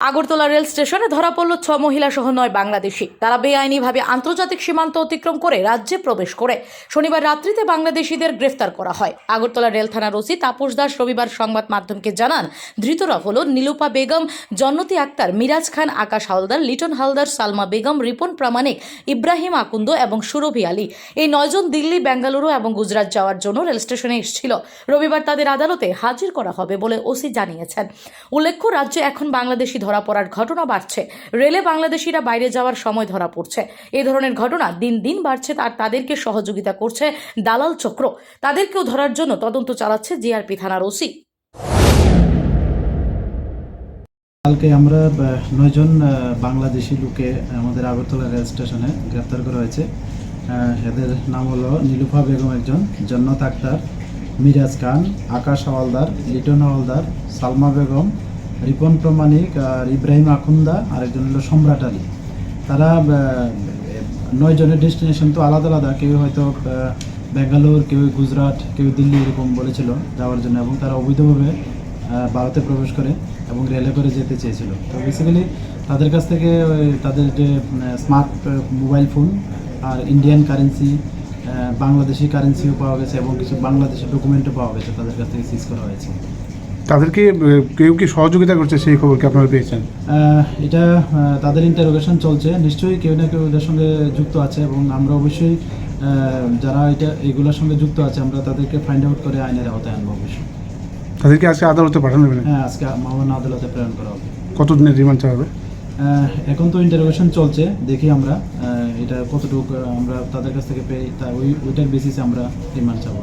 Agartala rail স্টেশনে ধরা পড়ল ছ মহিলা সহ নয় বাংলাদেশি। তারা বেআইনিভাবে আন্তর্জাতিক সীমান্ত অতিক্রম করে রাজ্যে প্রবেশ করে। শনিবার রাত্রিতে বাংলাদেশিদের গ্রেফতার করা হয়। আগরতলা রেল থানার ওসি তাপস দাস রবিবার সংবাদ মাধ্যমকে জানান, ধৃতরা হল নীলুপা বেগম, জন্নতি আক্তার মিরাজ খান, আকাশ হালদার, লিটন হালদার, সালমা বেগম, রিপন প্রামাণিক, ইব্রাহিম আকুন্দ এবং সুরভি আলী। এই নয়জন দিল্লি বেঙ্গালুরু এবং গুজরাট যাওয়ার জন্য রেল স্টেশনে এসেছিল। রবিবার তাদের আদালতে হাজির করা হবে বলে ওসি জানিয়েছেন। উল্লেখ্য, রাজ্যে এখন বাংলাদেশি ধরা পড়ার ঘটনা বাড়ছে। রেলে বাংলাদেশিরা বাইরে যাওয়ার সময় ধরা পড়ছে। এ ধরনের ঘটনা দিন দিন বাড়ছে আর তাদেরকে সহযোগিতা করছে দালাল চক্র। তাদেরকেও ধরার জন্য তদন্ত চালাচ্ছে জিআরপি থানার ওসি। কালকে আমরা নয়জন বাংলাদেশি লোকে আমাদের আগরতলা রেল স্টেশনে গ্রেপ্তার করা হয়েছে। এদের নাম হলো নীলুফা বেগম একজন, জন্নত আক্তার, মিরাজ খান, আকাশ হাওয়ালদার, লিটন হাওয়ালদার, সালমা বেগম রিপন প্রমাণিক আর ইব্রাহিম আখুন্দা আর একজন হলো সম্রাট আলী। তারা নয় জনের ডেস্টিনেশন তো আলাদা আলাদা। কেউ হয়তো ব্যাঙ্গালোর, কেউ গুজরাট, কেউ দিল্লি এরকম বলেছিল যাওয়ার জন্য এবং তারা অবৈধভাবে ভারতে প্রবেশ করে এবং রেলে করে যেতে চেয়েছিল। তো বেসিক্যালি তাদের কাছ থেকে তাদের যে স্মার্ট মোবাইল ফোন আর ইন্ডিয়ান কারেন্সি বাংলাদেশি কারেন্সিও পাওয়া গেছে এবং কিছু বাংলাদেশি ডকুমেন্টও পাওয়া গেছে তাদের কাছ থেকে সিজ করা হয়েছে। তাদেরকে কেউ কি সহযোগিতা করছে সেই খবর কি আপনারা পেয়েছেন? এটা তাদের ইন্টারোগেশন চলছে। নিশ্চয়ই কেউ না কেউ এদের সঙ্গে যুক্ত আছে এবং আমরা অবশ্যই যারা এটা এগুলোর সঙ্গে যুক্ত আছে আমরা তাদেরকে ফাইন্ড আউট করে আইনের আওতায় আনব অবশ্যই। তাদেরকে আজকে আদালতে পাঠানো হবে হ্যাঁ আজকে মামলানা আদালতে প্রেরণ করা হবে। কতদিনের রিমান্ড চাওয়া হবে এখন তো ইন্টারোগেশন চলছে দেখি আমরা এটা কতটুকু আমরা তাদের কাছ থেকে পেয়ে তা ওই ওইটার বেসিসে আমরা রিমান্ড চাবো।